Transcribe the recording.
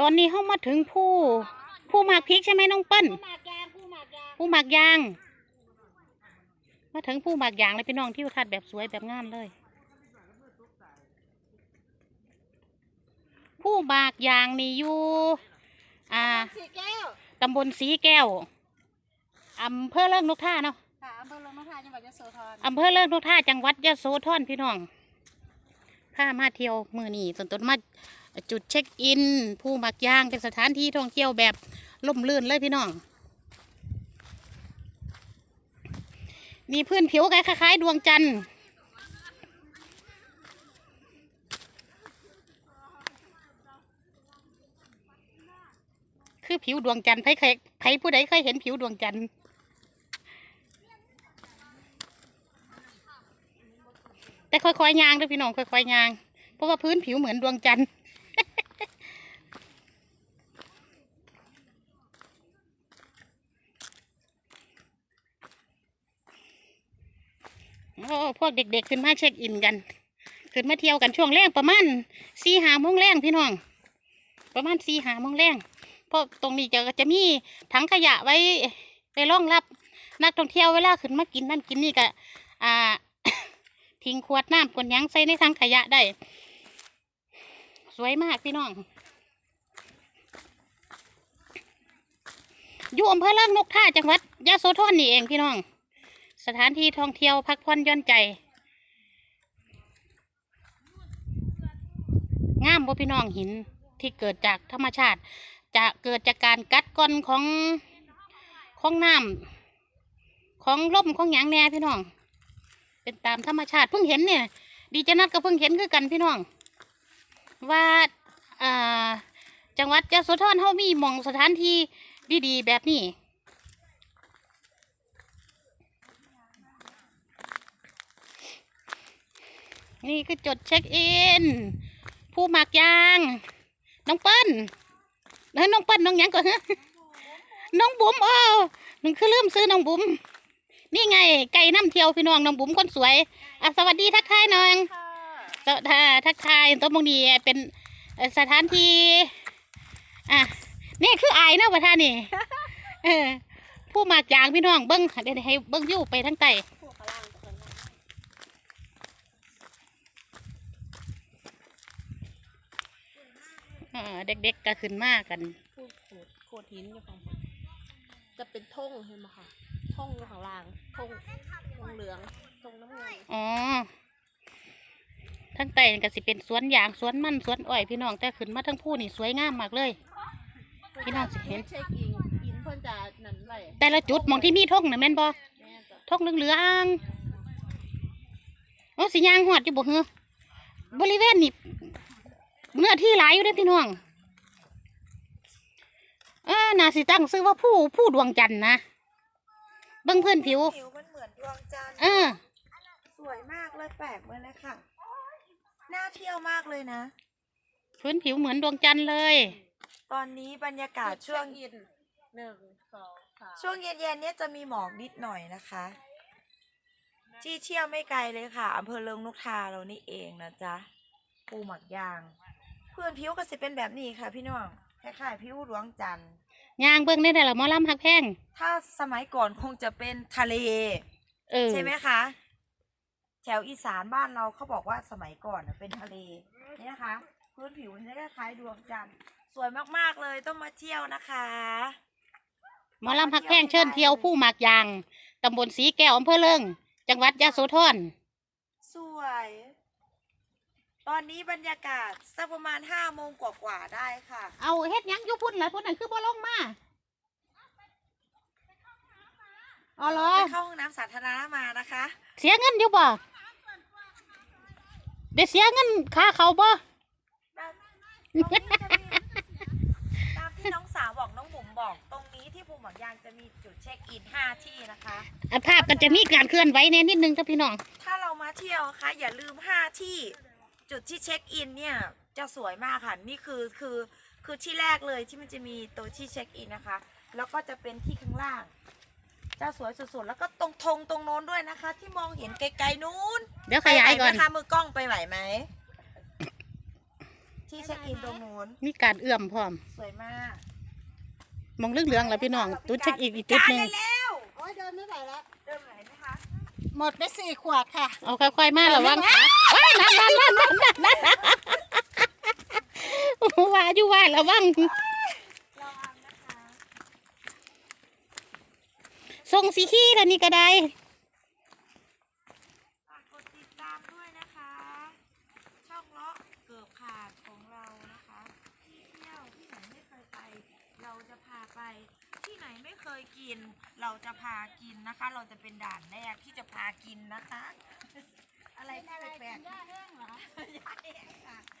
ตอนนี้เข้ามาถึงผู้ผู้หมากพริกใช่ไหมน้องเปิ้ลผู้หมากยางผู้หมากยางผู้หมากยาง มาถึงผู้หมากยางเลยพี่น้องที่ทัดแบบสวยแบบงามเลย ผู้หมากยางนี่อยู่อ่าสีแก้วตำบลสีแก้วอำเภอเลิงนกท่าเนาะค่ะอำเภอลงนกทาจังหวัดยโสธรอำเภอเลิงนกท่าจังหวัดยะโสธรพี่น้องพามาเที่ยวมือนี่ส่วนต้นมา จุดเช็คอินผู้หมักย่างเป็นสถานที่ท่องเที่ยวแบบล่มลื่นเลยพี่น้อง มีพื้นผิวคล้ายๆ ดวงจันทร์คือผิวดวงจันทร์ใครเคยใครผู้ใดเคยเห็นผิวดวงจันทร์แต่ค่อยๆยางเด้วยพี่น้องค่อยๆยาง เพราะว่าพื้นผิวเหมือนดวงจันทร์ โอ้พวกเด็ก ๆ ขึ้นมาเช็คอินกัน ขึ้นมาเที่ยวกันช่วงแรกประมาณสี่หาโมงแรงพี่น้อง ประมาณสี่หาโมงแรงเพราะตรงนี้จะจะมีถังขยะไว้ไปรองรับนักท่องเที่ยวเวลาขึ้นมากินนั่นกินนี่ก็อ่าทิ้งขวดน้ำขวดยังใส่ในถังขยะได้ สวยมากพี่น้องอยู่อำเภอลิงนกท่าจังหวัดยะโสธรนี่เองพี่น้อง สถานที่ท่องเที่ยวพักผ่อนย่อนใจ งามบ่พี่น้องหินที่เกิดจากธรรมชาติ จะเกิดจากการกัดก้อนของของน้ำของลมของหยางแน่พี่น้อง เป็นตามธรรมชาติเพิ่งเห็นเนี่ย ดีเจนัดก็เพิ่งเห็นคือกันพี่น้อง ว่าอ่าจังหวัดยะโสธรเฮามีหมองสถานที่ดีๆแบบนี้ นี่คือจดเช็คอิน ผู้หมักยาง น้องเปิ้ลเฮ้ยน้องเปิ้ลน้องยังก่อนฮะน้องบุ๋มอ้หนึ่งคือลืมซื้อน้องบุ๋มนี่ไงไก่น้ำเที่ยวพี่น้องน้องบุ๋มคนสวยอะสวัสดีทักทายน่อยค่ะสวัสดีทักทายตัวบางดีเป็นสถานที่อะนี่คืออายนะประธานนี่ผู้หมากยางพี่น้องเบิ้งเดี๋ยวให้เบิ้งวิวไปทั้งไต ผู้กำลังคนนั้น เออเด็กๆก็ขึ้นมากันผู้โขดโขดหินอยู่ค่ะจะเป็นธงเห็นไหมคะธงอยู่ข้างล่างธงธงเหลืองธงน้ำเงินอ๋อทั้งไตนี่ก็สิเป็นสวนยางสวนมันสวนอ้อยพี่น้องแต่ขึ้นมาทั้งผู้นี่สวยงามมากเลย พี่น้องสิเห็นเช็คอินอินเพิ่นจะนั่นไว้แต่ละจุดหมองที่มีทงน่ะแม่นบ่แม่จ้ะทงเหลืองๆโอ้สิยางหอดอยู่บ่เฮือบริเวณนี่ เนื้อที่หลายอยู่เด้อพี่น้อง เออน่าสิตั้งซื้อว่าผู้ผู้ดวงจันทร์นะเบิ่งพื้นผิว ผิวมันเหมือนดวงจันทร์เออ สวยมากเลยแปลกเลยเลยค่ะ น่าเที่ยวมากเลยนะ พื้นผิวเหมือนดวงจันทร์เลย ตอนนี้บรรยากาศช่วงเช็คอินหนึ่งสองสามช่วงเย็นๆเนี้ยจะมีหมอกนิดหน่อยนะคะ ที่เที่ยวไม่ไกลเลยค่ะอำเภอเลิงนกทาเรานี่เองนะจ๊ะปูหมักยาง พื้นผิวก็สิเป็นแบบนี้ค่ะ พี่น้องคล้ายๆผิวดวงจันทร์ยางเบิ่งได้แต่ละหมอลำหักแพงถ้าสมัยก่อนคงจะเป็นทะเล เออใช่ไหมคะ แถวอีสานบ้านเราเขาบอกว่าสมัยก่อนน่ะเป็นทะเลนี่นะคะ พื้นผิวมันจะคล้ายๆดวงจันทร์สวยมากๆเลยต้องมาเที่ยวนะคะ หมอลำหักแพงเชิญเที่ยวผู้หมากยางตำบลสีแก้วอำเภอเลิงจังหวัดยะโสธร สวย ตอนนี้บรรยากาศสักประมาณห้าโมงกว่าๆได้ค่ะ เอาเฮ็ดหยังอยู่พุ่นล่ะพุ่นนั่นคือบ่ลงมาอ๋อเหรอไปเข้าห้องน้ำสาธารณะมานะคะ เสียเงินอยู่บ่เดี๋ยวเสียเงินค่าเขาบ่ตามตรงนี้จะมีตามที่น้องสาวบอกน้องบุ๋มบอก ตรงนี้ที่ภูหมักยางจะมีจุดเช็คอินห้าที่นะคะอะภาพก็จะมีการเคลื่อนไหวแน่นิดนึงครับพี่น้อง ถ้าเรามาเที่ยวนะคะอย่าลืมห้าที่ จุดที่เช็คอินเนี่ยจะสวยมากค่ะ นี่คือคือคือที่แรกเลยที่มันจะมีตัวที่เช็คอินนะคะ แล้วก็จะเป็นที่ข้างล่าง จะสวยสุดๆ แล้วก็ตรงธงตรงโน้นด้วยนะคะ ที่มองเห็นไกลๆนู้นเดี๋ยวขยายก่อนไปไหวไหมคะมือกล้องไปไหวไหม ที่เช็คอินตรงนู้นมีการเอื้อมพร้อม สวยมากมองเหลืองๆแล้วพี่น้องจุดเช็คอินอีกจุดหนึ่งการเร็วโอ้ยเดินไม่ไหวแล้วๆเดินไหนไหมคะหมดไปสี่ขวดค่ะ เอาค่อยๆมาระวังขาว้ายนั่นนั่นนั่นนั่นนั่นนั่นว่าอยู่ว่าระวังระวังนะคะทรงสีขี้แล้วนี่ก็ได้ ฝากกดติดตามด้วยนะคะ ช่องเลาะเกือบขาดของเรานะคะ ที่เที่ยวที่ไหนไม่เคยไป เราจะพาไป ที่ไหนไม่ เคยกิน เราจะพากินนะคะ เราจะเป็นด่านแรกที่จะพากินนะคะ อะไรที่แปลกๆ ย่าแห้งเหรอ ย่าแห้งค่ะอะไรไม่เคยกินเราจะพากินแน่นอนค่ะว้าวอร่อยไม่อร่อยแล้วเราจะบอกนะ